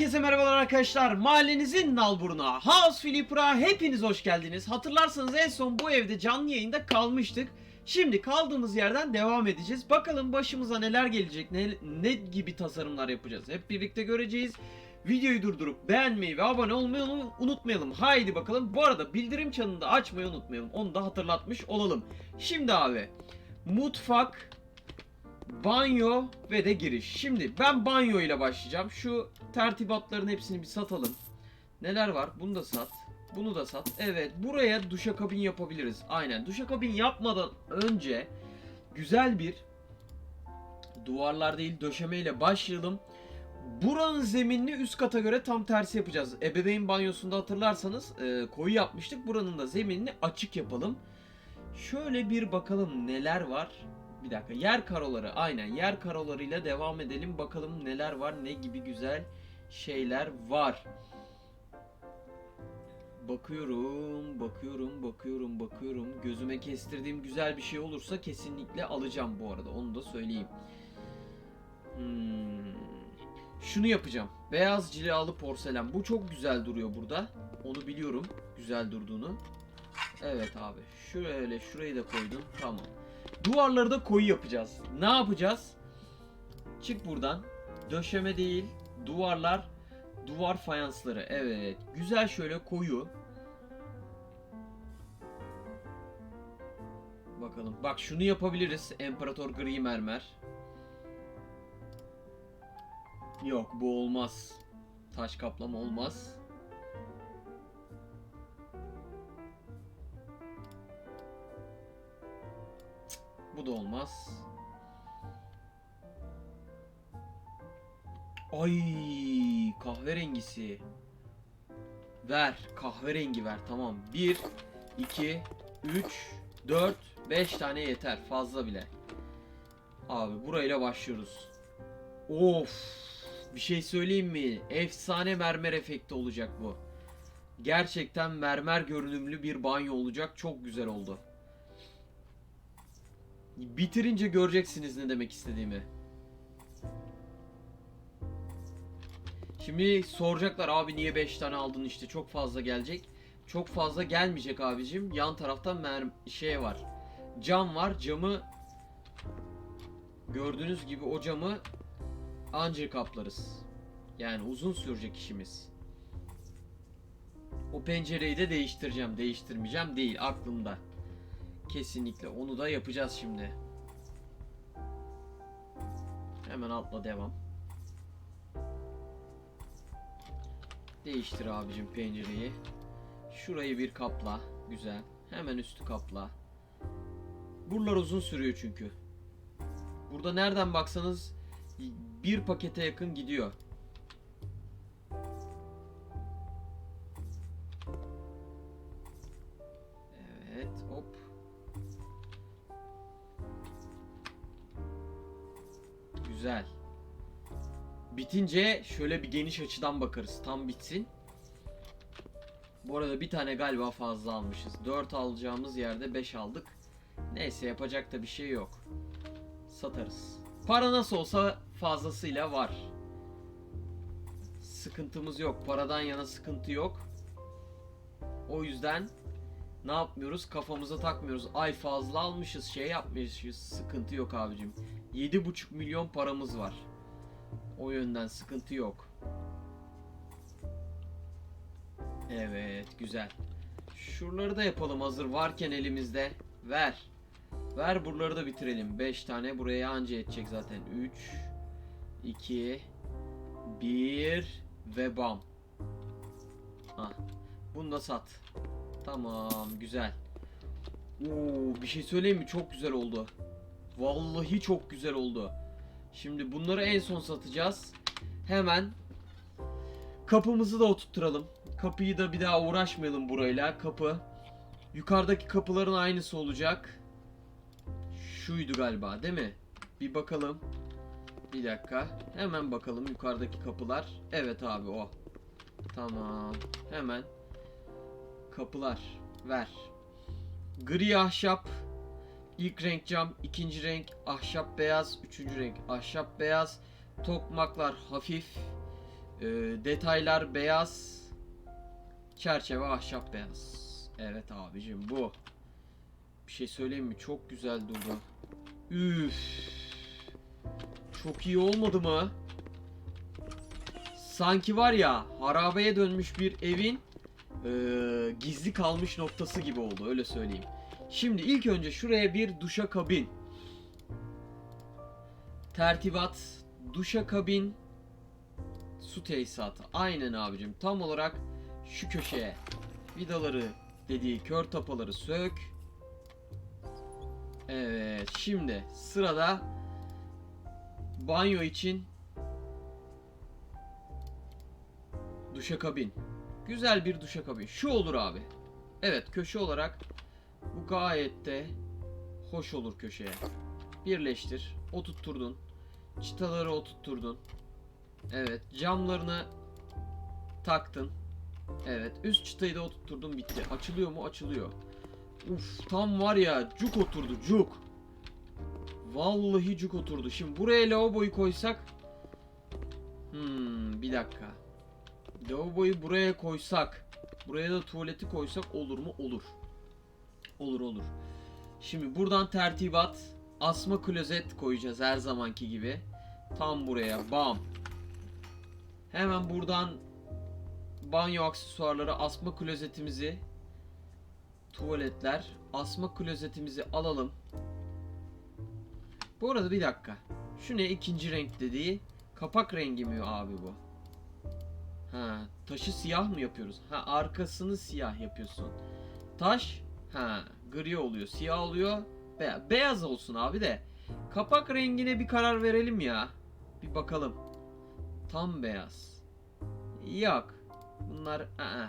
Herkese merhabalar arkadaşlar. Mahallenizin nalburuna, House Flipper'a hepiniz hoş geldiniz. Hatırlarsanız en son bu evde canlı yayında kalmıştık. Şimdi kaldığımız yerden devam edeceğiz. Bakalım başımıza neler gelecek, ne, ne gibi tasarımlar yapacağız. Hep birlikte göreceğiz. Videoyu durdurup beğenmeyi ve abone olmayı unu- unutmayalım. Haydi bakalım. Bu arada bildirim çanını da açmayı unutmayalım. Onu da hatırlatmış olalım. Şimdi abi mutfak, Banyo ve de giriş. Şimdi ben banyo ile başlayacağım. Şu tertibatların hepsini bir satalım. Neler var? Bunu da sat. Bunu da sat. Evet buraya duşakabin yapabiliriz. Aynen duşakabin yapmadan önce güzel bir duvarlar değil döşemeyle başlayalım. Buranın zeminini üst kata göre tam tersi yapacağız. Ebeveyn banyosunda hatırlarsanız e, koyu yapmıştık. Buranın da zeminini açık yapalım. Şöyle bir bakalım neler var. Bir dakika yer karoları aynen yer karolarıyla devam edelim bakalım neler var ne gibi güzel şeyler var. Bakıyorum, bakıyorum, bakıyorum, bakıyorum. Gözüme kestirdiğim güzel bir şey olursa kesinlikle alacağım bu arada. Onu da söyleyeyim. Hmm. Şunu yapacağım. Beyaz cilalı porselen. Bu çok güzel duruyor burada. Onu biliyorum. Güzel durduğunu. Evet abi. Şöyle şurayı da koydum. Tamam. Duvarları da koyu yapacağız. Ne yapacağız? Çık buradan. Döşeme değil. Duvarlar. Duvar fayansları. Evet. Güzel şöyle koyu. Bakalım. Bak şunu yapabiliriz. Emparator gri mermer. Yok bu olmaz. Taş kaplama olmaz. Bu da olmaz. Ay kahverengisi. Ver kahverengi ver tamam. 1 2 3 4 5 tane yeter fazla bile. Abi burayla başlıyoruz. Of bir şey söyleyeyim mi? Efsane mermer efekti olacak bu. Gerçekten mermer görünümlü bir banyo olacak. Çok güzel oldu. Bitirince göreceksiniz ne demek istediğimi. Şimdi soracaklar abi niye 5 tane aldın işte çok fazla gelecek. Çok fazla gelmeyecek abicim. Yan tarafta mer şey var. Cam var. Camı gördüğünüz gibi o camı ancak kaplarız. Yani uzun sürecek işimiz. O pencereyi de değiştireceğim. Değiştirmeyeceğim değil aklımda. Kesinlikle onu da yapacağız şimdi. Hemen altla devam. Değiştir abicim pencereyi. Şurayı bir kapla. Güzel. Hemen üstü kapla. Buralar uzun sürüyor çünkü. Burada nereden baksanız bir pakete yakın gidiyor. Bitince şöyle bir geniş açıdan bakarız. Tam bitsin. Bu arada bir tane galiba fazla almışız. 4 alacağımız yerde 5 aldık. Neyse yapacak da bir şey yok. Satarız. Para nasıl olsa fazlasıyla var. Sıkıntımız yok. Paradan yana sıkıntı yok. O yüzden ne yapmıyoruz? Kafamıza takmıyoruz. Ay fazla almışız, şey yapmışız. Sıkıntı yok abicim. 7,5 milyon paramız var. O yönden sıkıntı yok. Evet, güzel. Şuraları da yapalım hazır varken elimizde. Ver. Ver buraları da bitirelim. 5 tane buraya anca yetecek zaten. 3 2 1 ve bam. Ha. Bunu da sat. Tamam, güzel. Oo, bir şey söyleyeyim mi? Çok güzel oldu. Vallahi çok güzel oldu. Şimdi bunları en son satacağız. Hemen kapımızı da oturtturalım. Kapıyı da bir daha uğraşmayalım burayla. Kapı. Yukarıdaki kapıların aynısı olacak. Şuydu galiba değil mi? Bir bakalım. Bir dakika. Hemen bakalım yukarıdaki kapılar. Evet abi o. Tamam. Hemen. Kapılar. Ver. Gri ahşap. İlk renk cam, ikinci renk ahşap beyaz, üçüncü renk ahşap beyaz. Tokmaklar hafif. Ee, detaylar beyaz. Çerçeve ahşap beyaz. Evet abicim bu. Bir şey söyleyeyim mi? Çok güzel durdu. Üf. Çok iyi olmadı mı? Sanki var ya harabeye dönmüş bir evin eee, gizli kalmış noktası gibi oldu öyle söyleyeyim. Şimdi ilk önce şuraya bir duşa kabin. Tertibat, duşa kabin, su tesisatı. Aynen abicim tam olarak şu köşeye vidaları dediği kör tapaları sök. Evet şimdi sırada banyo için duşakabin. Güzel bir duşakabin. Şu olur abi. Evet köşe olarak bu gayet de hoş olur köşeye. Birleştir. Oturtturdun. Çıtaları oturtturdun. Evet camlarını taktın. Evet üst çıtayı da oturtturdun bitti. Açılıyor mu? Açılıyor. Uf tam var ya cuk oturdu cuk. Vallahi cuk oturdu. Şimdi buraya lavaboyu koysak. Hmm, bir dakika. Lavaboyu buraya koysak. Buraya da tuvaleti koysak olur mu? Olur. Olur olur. Şimdi buradan tertibat. Asma klozet koyacağız her zamanki gibi. Tam buraya. Bam. Hemen buradan banyo aksesuarları asma klozetimizi tuvaletler asma klozetimizi alalım. Bu arada bir dakika. Şu ne ikinci renk dediği? Kapak rengi mi abi bu? Ha, taşı siyah mı yapıyoruz? Ha, arkasını siyah yapıyorsun. Taş, ha, gri oluyor, siyah oluyor. Be- beyaz olsun abi de. Kapak rengine bir karar verelim ya. Bir bakalım. Tam beyaz. Yok. Bunlar aa.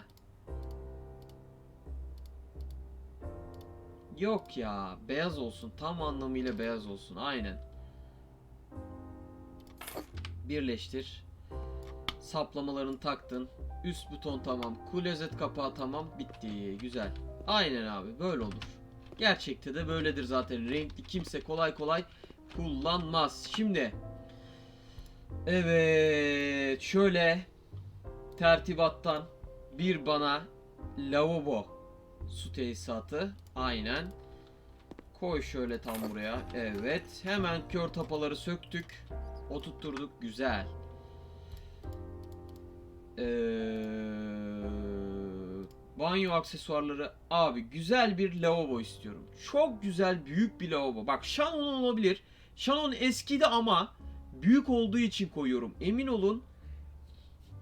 Yok ya. Beyaz olsun. Tam anlamıyla beyaz olsun. Aynen. Birleştir. Saplamalarını taktın. Üst buton tamam. Klozet kapağı tamam. Bitti. Güzel. Aynen abi. Böyle olur. Gerçekte de böyledir zaten. Renkli kimse kolay kolay kullanmaz. Şimdi Evet, şöyle tertibattan bir bana lavabo su tesisatı. Aynen. Koy şöyle tam buraya. Evet. Hemen kör tapaları söktük. Oturtturduk. Güzel. Ee, banyo aksesuarları. Abi güzel bir lavabo istiyorum. Çok güzel büyük bir lavabo. Bak Shannon olabilir. Shannon eskidi ama büyük olduğu için koyuyorum. Emin olun.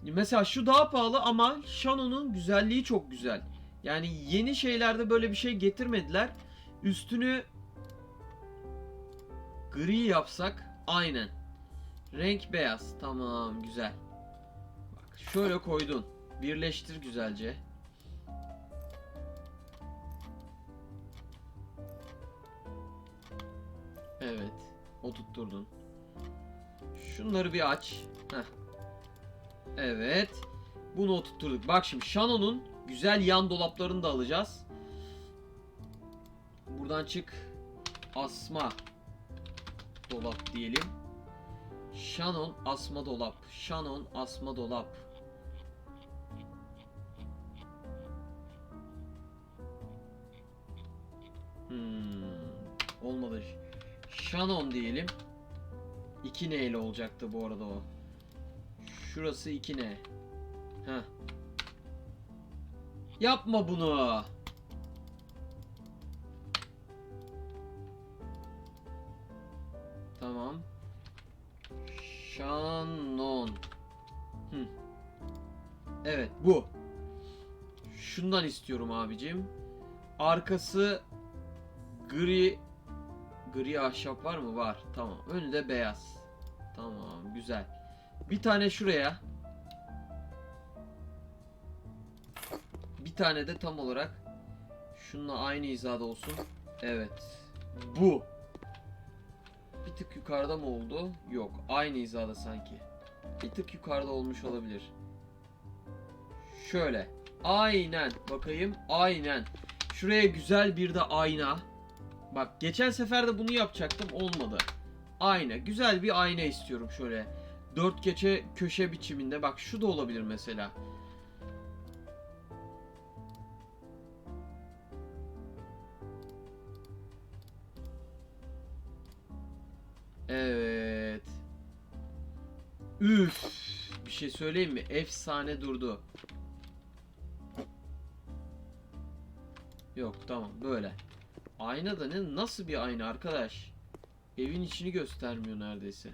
Mesela şu daha pahalı ama Shannon'un güzelliği çok güzel. Yani yeni şeylerde böyle bir şey getirmediler. Üstünü gri yapsak aynen. Renk beyaz. Tamam güzel. Bak şöyle koydun. Birleştir güzelce. Evet. Oturtturdun. Şunları bir aç. Heh. Evet. Bunu oturtturduk. Bak şimdi Shannon'un güzel yan dolaplarını da alacağız. Buradan çık. Asma dolap diyelim. Shannon asma dolap. Shannon asma dolap. 2 N ile olacaktı bu arada o. Şurası 2 N. Heh. Yapma bunu. Tamam. Shannon. Hı. Evet bu. Şundan istiyorum abicim. Arkası gri Gri ahşap var mı? Var. Tamam. Önü de beyaz. Tamam. Güzel. Bir tane şuraya. Bir tane de tam olarak şununla aynı hizada olsun. Evet. Bu. Bir tık yukarıda mı oldu? Yok. Aynı hizada sanki. Bir tık yukarıda olmuş olabilir. Şöyle. Aynen. Bakayım. Aynen. Şuraya güzel bir de ayna. Bak geçen sefer de bunu yapacaktım olmadı. Ayna. Güzel bir ayna istiyorum şöyle. dört keçe köşe biçiminde. Bak şu da olabilir mesela. Evet. Üf. Bir şey söyleyeyim mi? Efsane durdu. Yok tamam böyle. Ayna da ne nasıl bir ayna arkadaş? Evin içini göstermiyor neredeyse.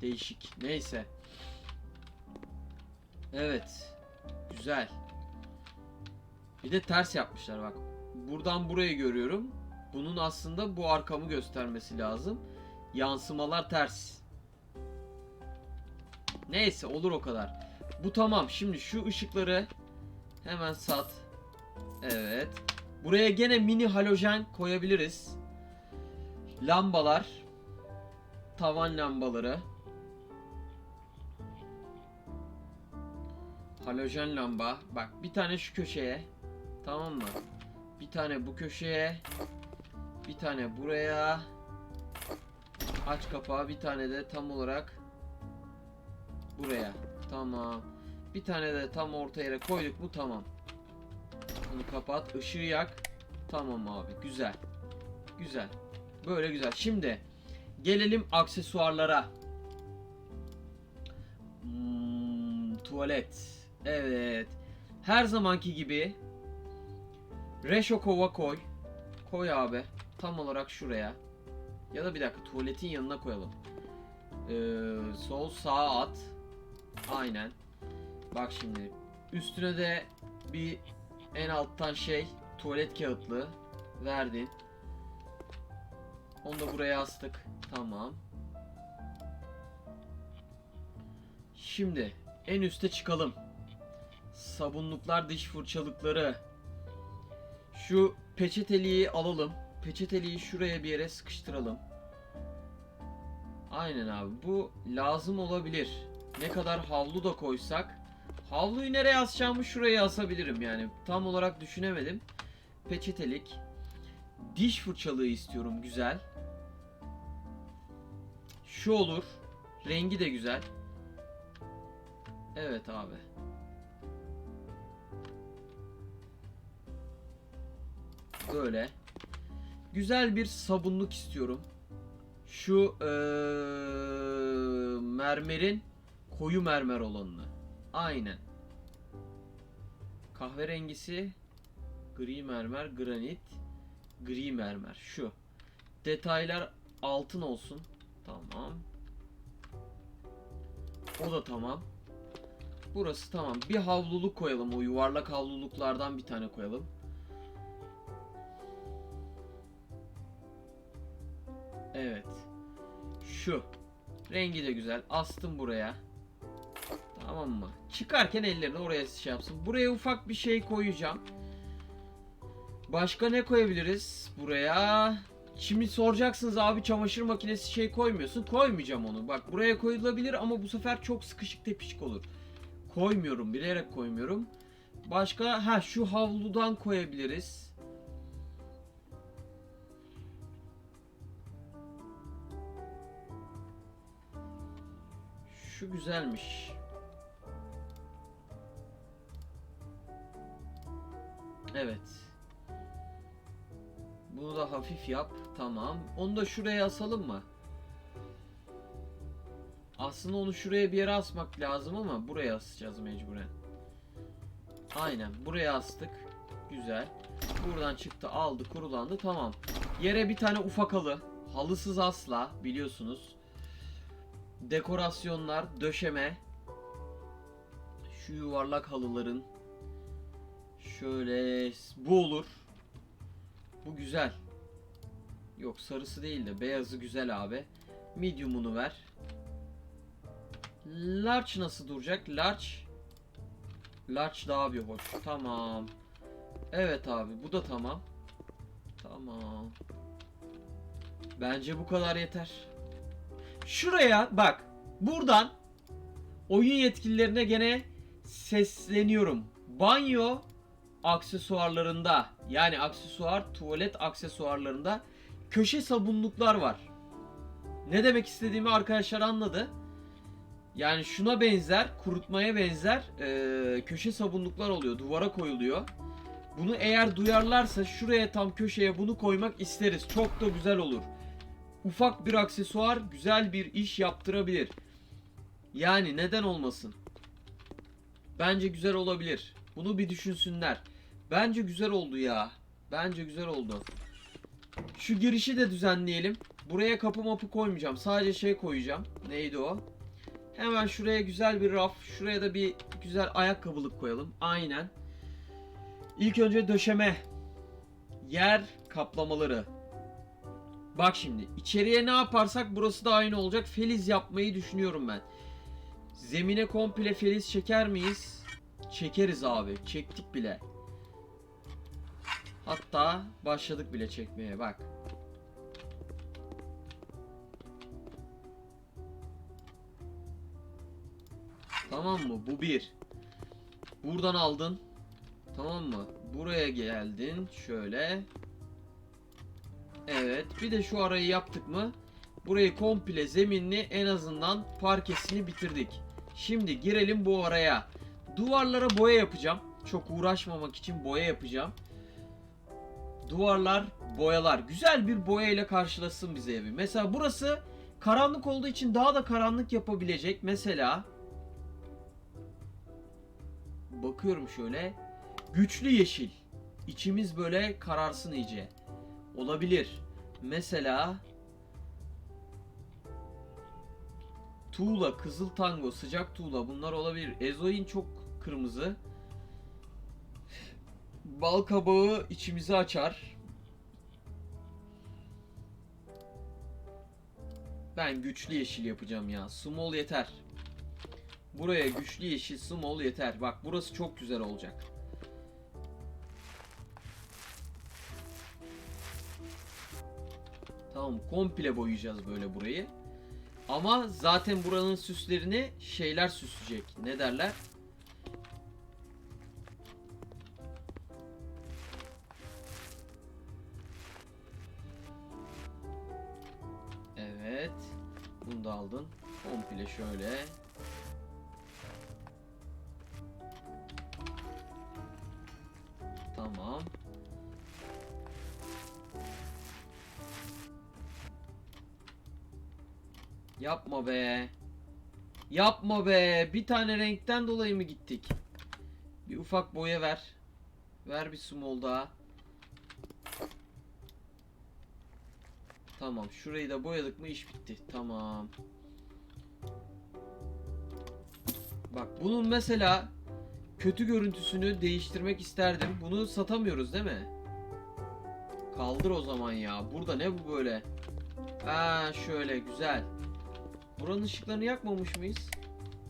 Değişik. Neyse. Evet. Güzel. Bir de ters yapmışlar bak. Buradan burayı görüyorum. Bunun aslında bu arkamı göstermesi lazım. Yansımalar ters. Neyse olur o kadar. Bu tamam. Şimdi şu ışıkları hemen sat. Evet. Buraya gene mini halojen koyabiliriz. Lambalar. Tavan lambaları. Halojen lamba. Bak bir tane şu köşeye. Tamam mı? Bir tane bu köşeye. Bir tane buraya. Aç kapağı. Bir tane de tam olarak buraya. Tamam. Bir tane de tam orta yere koyduk mu tamam. Bunu kapat. ışığı yak. Tamam abi. Güzel. Güzel. Böyle güzel. Şimdi gelelim aksesuarlara. Hmm, tuvalet. Evet. Her zamanki gibi Reşo kova koy. Koy abi. Tam olarak şuraya. Ya da bir dakika tuvaletin yanına koyalım. Ee, sol sağa at. Aynen. Bak şimdi. Üstüne de bir en alttan şey tuvalet kağıtlı verdin. Onu da buraya astık. Tamam. Şimdi en üste çıkalım. Sabunluklar, diş fırçalıkları. Şu peçeteliği alalım. Peçeteliği şuraya bir yere sıkıştıralım. Aynen abi. Bu lazım olabilir. Ne kadar havlu da koysak. Havluyu nereye asacağımı şuraya asabilirim yani. Tam olarak düşünemedim. Peçetelik. Diş fırçalığı istiyorum güzel. Şu olur. Rengi de güzel. Evet abi. Böyle. Güzel bir sabunluk istiyorum. Şu eee, mermerin koyu mermer olanını. Aynen. Kahverengisi gri mermer, granit, gri mermer. Şu. Detaylar altın olsun. Tamam. O da tamam. Burası tamam. Bir havluluk koyalım. O yuvarlak havluluklardan bir tane koyalım. Evet. Şu. Rengi de güzel. Astım buraya. Tamam mı? Çıkarken ellerini oraya şey yapsın. Buraya ufak bir şey koyacağım. Başka ne koyabiliriz buraya? Şimdi soracaksınız abi çamaşır makinesi şey koymuyorsun. Koymayacağım onu. Bak buraya koyulabilir ama bu sefer çok sıkışık tepişik olur. Koymuyorum. Bilerek koymuyorum. Başka ha şu havludan koyabiliriz. Şu güzelmiş. Evet. Bunu da hafif yap. Tamam. Onu da şuraya asalım mı? Aslında onu şuraya bir yere asmak lazım ama buraya asacağız mecburen. Aynen. Buraya astık. Güzel. Buradan çıktı, aldı, kurulandı. Tamam. Yere bir tane ufak halı. Halısız asla biliyorsunuz. Dekorasyonlar, döşeme. Şu yuvarlak halıların şöyle bu olur. Bu güzel. Yok sarısı değil de beyazı güzel abi. Medium'unu ver. Large nasıl duracak? Large Large daha bir hoş. Tamam. Evet abi bu da tamam. Tamam. Bence bu kadar yeter. Şuraya bak. Buradan oyun yetkililerine gene sesleniyorum. Banyo aksesuarlarında yani aksesuar tuvalet aksesuarlarında köşe sabunluklar var. Ne demek istediğimi arkadaşlar anladı. Yani şuna benzer, kurutmaya benzer eee, köşe sabunluklar oluyor. Duvara koyuluyor. Bunu eğer duyarlarsa şuraya tam köşeye bunu koymak isteriz. Çok da güzel olur. Ufak bir aksesuar güzel bir iş yaptırabilir. Yani neden olmasın? Bence güzel olabilir. Bunu bir düşünsünler. Bence güzel oldu ya. Bence güzel oldu. Şu girişi de düzenleyelim. Buraya kapı mapı koymayacağım. Sadece şey koyacağım. Neydi o? Hemen şuraya güzel bir raf. Şuraya da bir güzel ayakkabılık koyalım. Aynen. İlk önce döşeme. Yer kaplamaları. Bak şimdi içeriye ne yaparsak burası da aynı olacak. Feliz yapmayı düşünüyorum ben. Zemine komple feliz çeker miyiz? Çekeriz abi. Çektik bile. Hatta başladık bile çekmeye bak. Tamam mı? Bu bir. Buradan aldın. Tamam mı? Buraya geldin. Şöyle. Evet. Bir de şu arayı yaptık mı? Burayı komple zeminli en azından parkesini bitirdik. Şimdi girelim bu araya. Duvarlara boya yapacağım. Çok uğraşmamak için boya yapacağım. Duvarlar, boyalar. Güzel bir boya ile karşılasın bize evi. Mesela burası karanlık olduğu için daha da karanlık yapabilecek. Mesela bakıyorum şöyle. Güçlü yeşil. İçimiz böyle kararsın iyice. Olabilir. Mesela Tuğla, Kızıl Tango, Sıcak Tuğla bunlar olabilir. Ezoin çok kırmızı. Bal kabağı içimizi açar. Ben güçlü yeşil yapacağım ya. Small yeter. Buraya güçlü yeşil small yeter. Bak burası çok güzel olacak. Tamam komple boyayacağız böyle burayı. Ama zaten buranın süslerini şeyler süsleyecek. Ne derler? Bunu da aldın. Komple şöyle. Tamam. Yapma be. Yapma be. Bir tane renkten dolayı mı gittik? Bir ufak boya ver. Ver bir small daha. Tamam. Şurayı da boyadık mı iş bitti. Tamam. Bak bunun mesela kötü görüntüsünü değiştirmek isterdim. Bunu satamıyoruz değil mi? Kaldır o zaman ya. Burada ne bu böyle? Ha şöyle güzel. Buranın ışıklarını yakmamış mıyız?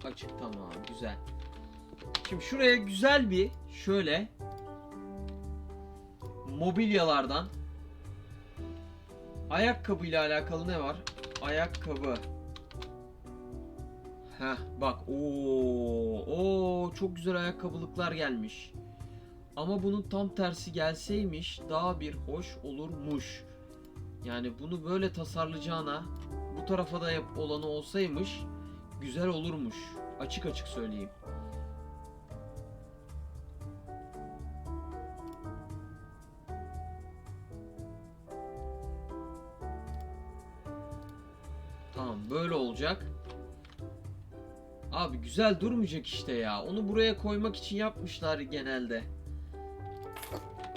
Açık tamam güzel. Şimdi şuraya güzel bir şöyle mobilyalardan ayakkabı ile alakalı ne var? Ayakkabı. Heh bak o o çok güzel ayakkabılıklar gelmiş. Ama bunun tam tersi gelseymiş daha bir hoş olurmuş. Yani bunu böyle tasarlayacağına bu tarafa da yap olanı olsaymış güzel olurmuş. Açık açık söyleyeyim. Olacak. Abi güzel durmayacak işte ya. Onu buraya koymak için yapmışlar genelde.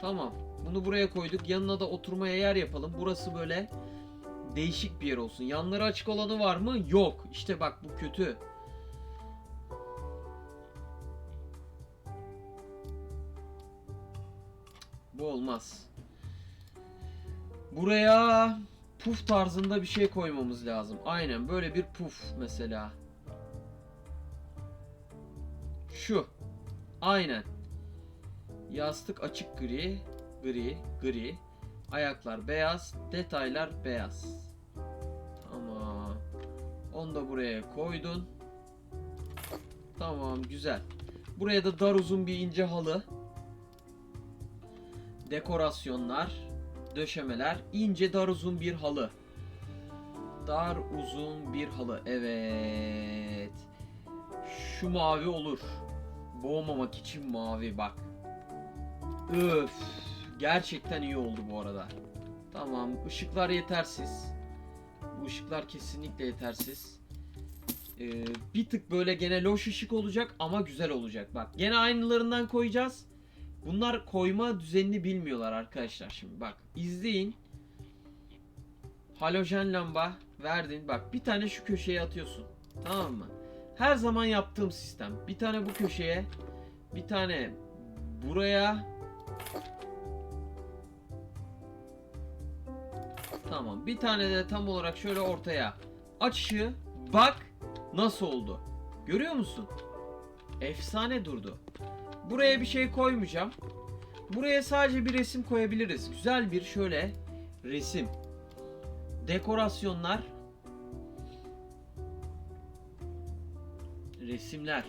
Tamam. Bunu buraya koyduk. Yanına da oturmaya yer yapalım. Burası böyle değişik bir yer olsun. Yanları açık olanı var mı? Yok. İşte bak bu kötü. Bu olmaz. Buraya puf tarzında bir şey koymamız lazım. Aynen böyle bir puf mesela. Şu. Aynen. Yastık açık gri, gri, gri. Ayaklar beyaz, detaylar beyaz. Tamam. Onu da buraya koydun. Tamam, güzel. Buraya da dar uzun bir ince halı. Dekorasyonlar, döşemeler, ince dar uzun bir halı. Dar uzun bir halı. Evet. Şu mavi olur. Boğmamak için mavi bak. Öf. Gerçekten iyi oldu bu arada. Tamam. ışıklar yetersiz. Bu ışıklar kesinlikle yetersiz. Ee, bir tık böyle gene loş ışık olacak ama güzel olacak. Bak gene aynılarından koyacağız. Bunlar koyma düzenini bilmiyorlar arkadaşlar şimdi. Bak izleyin. Halojen lamba verdin. Bak bir tane şu köşeye atıyorsun. Tamam mı? Her zaman yaptığım sistem. Bir tane bu köşeye, bir tane buraya. Tamam. Bir tane de tam olarak şöyle ortaya. Aç ışığı. Bak nasıl oldu. Görüyor musun? Efsane durdu. Buraya bir şey koymayacağım. Buraya sadece bir resim koyabiliriz. Güzel bir şöyle resim. Dekorasyonlar. Resimler.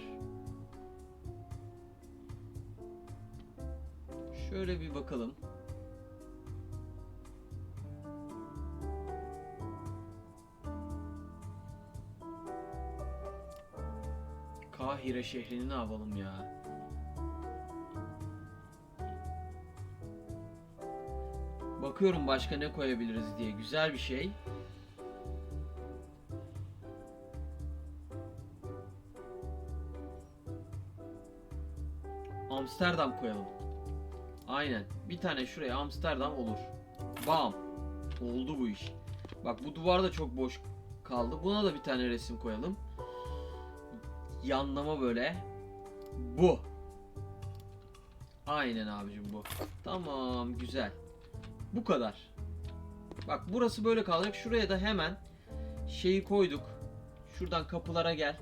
Şöyle bir bakalım. Kahire şehrini ne yapalım ya? Bakıyorum başka ne koyabiliriz diye. Güzel bir şey. Amsterdam koyalım. Aynen. Bir tane şuraya Amsterdam olur. Bam. Oldu bu iş. Bak bu duvar da çok boş kaldı. Buna da bir tane resim koyalım. Yanlama böyle. Bu. Aynen abicim bu. Tamam güzel. Bu kadar. Bak burası böyle kalacak. Şuraya da hemen şeyi koyduk. Şuradan kapılara gel.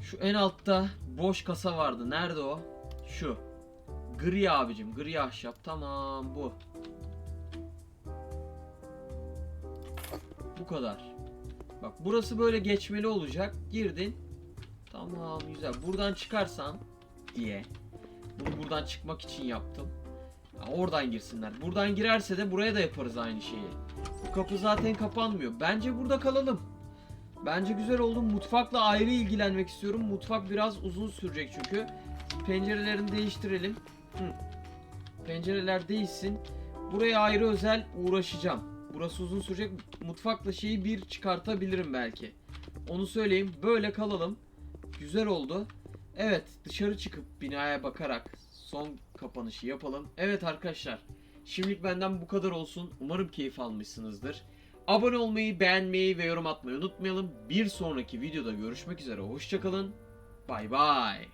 Şu en altta boş kasa vardı. Nerede o? Şu. Gri abicim. Gri ahşap. Tamam bu. Bu kadar. Bak burası böyle geçmeli olacak. Girdin. Tamam güzel. Buradan çıkarsan diye. Bunu buradan çıkmak için yaptım. Oradan girsinler. Buradan girerse de buraya da yaparız aynı şeyi. Bu kapı zaten kapanmıyor. Bence burada kalalım. Bence güzel oldu. Mutfakla ayrı ilgilenmek istiyorum. Mutfak biraz uzun sürecek çünkü. Pencerelerini değiştirelim. Hı. Pencereler değişsin. Buraya ayrı özel uğraşacağım. Burası uzun sürecek. Mutfakla şeyi bir çıkartabilirim belki. Onu söyleyeyim. Böyle kalalım. Güzel oldu. Evet dışarı çıkıp binaya bakarak son kapanışı yapalım. Evet arkadaşlar şimdilik benden bu kadar olsun. Umarım keyif almışsınızdır. Abone olmayı, beğenmeyi ve yorum atmayı unutmayalım. Bir sonraki videoda görüşmek üzere. Hoşçakalın. Bay bay.